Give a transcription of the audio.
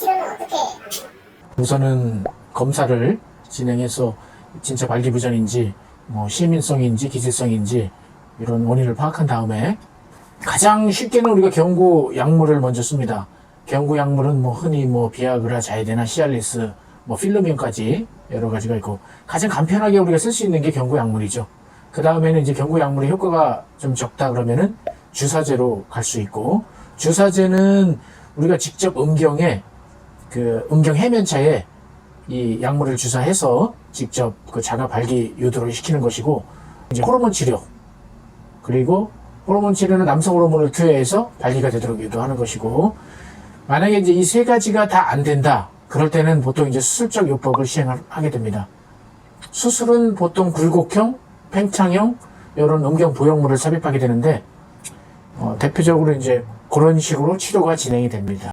치료는 어떻게 우선은 검사를 진행해서 진짜 발기부전인지 뭐 시민성인지 기질성인지 이런 원인을 파악한 다음에 가장 쉽게는 우리가 경구 약물을 먼저 씁니다. 경구 약물은 뭐 흔히 뭐 비아그라, 자이데나, 시알리스, 뭐 필르민까지 여러 가지가 있고 가장 간편하게 우리가 쓸 수 있는 게 경구 약물이죠. 그 다음에는 이제 경구 약물의 효과가 좀 적다 그러면은 주사제로 갈 수 있고 주사제는 우리가 직접 음경에 그 음경 해면차에 이 약물을 주사해서 직접 그 자가 발기 유도를 시키는 것이고 이제 호르몬 치료 그리고 호르몬 치료는 남성 호르몬을 투여해서 발기가 되도록 유도하는 것이고 만약에 이제 이 세 가지가 다 안 된다 그럴 때는 보통 이제 수술적 요법을 시행하게 됩니다. 수술은 보통 굴곡형, 팽창형 이런 음경 보형물을 삽입하게 되는데 어, 대표적으로 이제 그런 식으로 치료가 진행이 됩니다.